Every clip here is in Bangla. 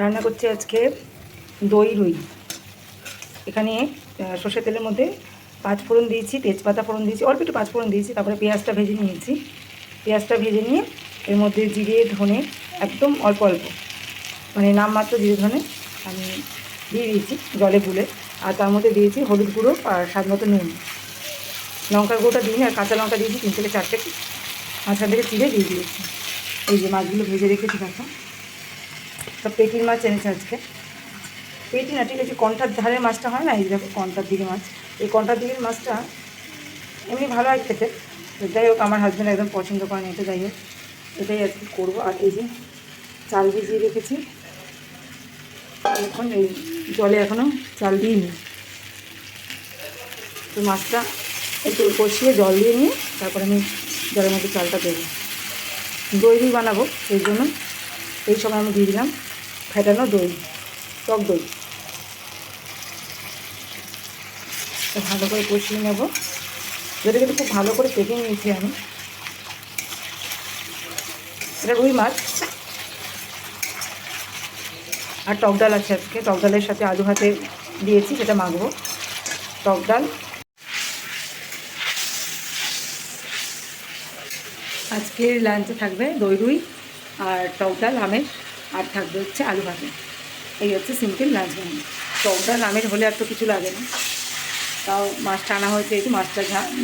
রান্না করছি আজকে দই রুই। এখানে সর্ষের তেলের মধ্যে পাঁচ ফোড়ন দিয়েছি, তেজপাতা ফোড়ন দিয়েছি, অল্প একটু পাঁচ ফোড়ন দিয়েছি, তারপরে পেঁয়াজটা ভেজে নিয়েছি। পেঁয়াজটা ভেজে নিয়ে এর মধ্যে জিরে, ধনে, একদম অল্প অল্প মানে নামমাত্র জিরে, ধনে আমি দিয়ে দিয়েছি জলে গুলে। আর তার মধ্যে দিয়েছি হলুদ গুঁড়ো আর স্বাদ মতো নুন। লঙ্কার গুঁড়োটা দিইনি, আর কাঁচা লঙ্কা দিয়েছি, তিন থেকে চারটে মাঝখান থেকে চিড়ে দিয়ে দিয়েছি। এই যে মাছগুলো ভেজে রেখেছি দেখো সব পেটির মাছ এনেছে আজকে। পেটি না, ঠিক আছে কন্টার ধারের মাছটা হয় না? এই দেখো কন্টার দিকে মাছ। এই কন্টার দিকের মাছটা এমনি ভালো হয় খেতে। যাই হোক, আমার হাজব্যান্ড একদম পছন্দ করেন, এটা যাই হোক। এটাই আজকে করব। আর এই যে চাল ভিজিয়ে রেখেছি। এখন এই জলে এখনও চাল দিইনি। তো মাছটা একটু কষিয়ে জল দিয়ে নিয়ে তারপরে আমি জলের মধ্যে চালটা দেবো। দই বানাবো সেই জন্য। এই সময় আমি দিয়ে দিলাম ফেটানো দই, টক দই। ভালো করে কষিয়ে নেব। যেটা কিন্তু খুব ভালো করে কেটে নিয়েছি আমি। এটা রুই মাছ আর টক ডাল আছে আজকে। টক ডালের সাথে আলু হাতে দিয়েছি, সেটা মাখবো। টক ডাল। আজকের লাঞ্চে থাকবে দই রুই। আর টক ডাল, আমের, আর থাকবে হচ্ছে আলু ভাতে এই হচ্ছে সিম্পল লাঞ্চ মেনু টক ডাল, আমের হলে আর তো কিছু লাগে না। তাও মাছটা আনা হয়েছে একটু মাছটা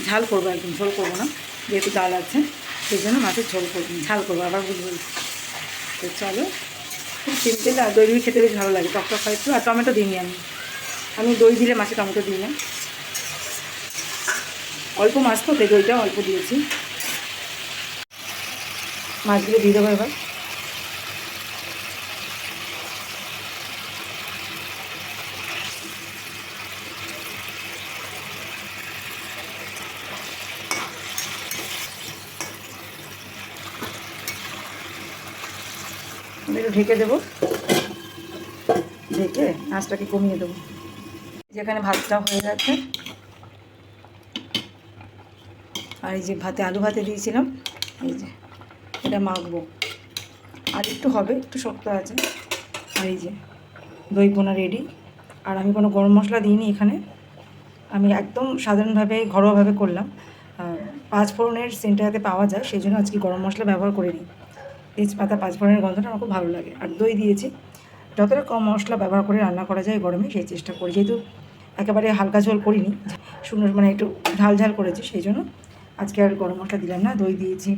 ঝাল করব একদম, ঝোল করব না। যেহেতু ডাল আছে, সেই জন্য মাছের ঝোল করব ঝাল করব, আবার বুঝব তো চলো, খুব সিম্পল আর দই খেতে বেশ ভালো লাগে। টক টক হয় একটু, আর টমেটো দিইনি আমি। আমি দই দিলে মাছে টমেটো দিই না। অল্প মাছ তো, তাই দইটাও অল্প দিয়েছি। মাছগুলো দিয়ে দেবো এবার। একটু ঢেকে দেবো। ঢেকে আঁচটাকে কমিয়ে দেবো। যেখানে ভাতটা হয়ে গেছে। আর এই যে ভাতে আলু ভাতে দিয়েছিলাম, এই যে এটা মাখবো। আর একটু হবে, একটু শক্ত আছে। আর এই যে দই পোনা রেডি আর আমি কোনো গরম মশলা দিইনি এখানে। আমি একদম সাধারণভাবে, ঘরোয়াভাবে করলাম। পাঁচ ফোড়নের সেন্টটা যাতে পাওয়া যায়, সেই জন্য আজকে গরম মশলা ব্যবহার করিনি। তেজপাতা পাঁচ ফোড়নের গন্ধটা আমার খুব ভালো লাগে। আর দই দিয়েছি। যতটা কম মশলা ব্যবহার করে রান্না করা যায় গরমে, সেই চেষ্টা করি। যেহেতু একেবারে হালকা ঝোল করিনি, শুকনো মানে একটু ঝাল ঝাল করেছি, সেই জন্য আজকে আর গরম মশলা দিলাম না, দই দিয়েছি।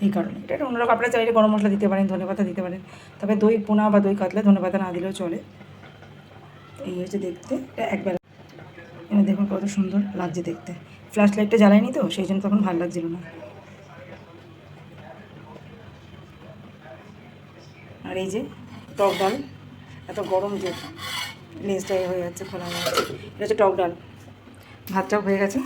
এই কারণে। এটা একটা অন্যরকম, আপনারা চাইলে গরম মশলা দিতে পারেন, ধনে পাতা দিতে পারেন। তবে দই পোনা বা দই কাতলা, ধনে পাতা না দিলেও চলে। এই হচ্ছে দেখতে। এটা একবেলা। এনে দেখুন কত সুন্দর লাগছে দেখতে। ফ্ল্যাশ লাইটটা জ্বালায়নি তো, সেই জন্য তখন ভালো লাগছিল না। আর এই যে টক ডাল, এত গরম যে লেজটাই হয়ে যাচ্ছে, খোলা হয়ে যাচ্ছে। এটা হচ্ছে টক ডাল। ভাতটাও হয়ে গেছে।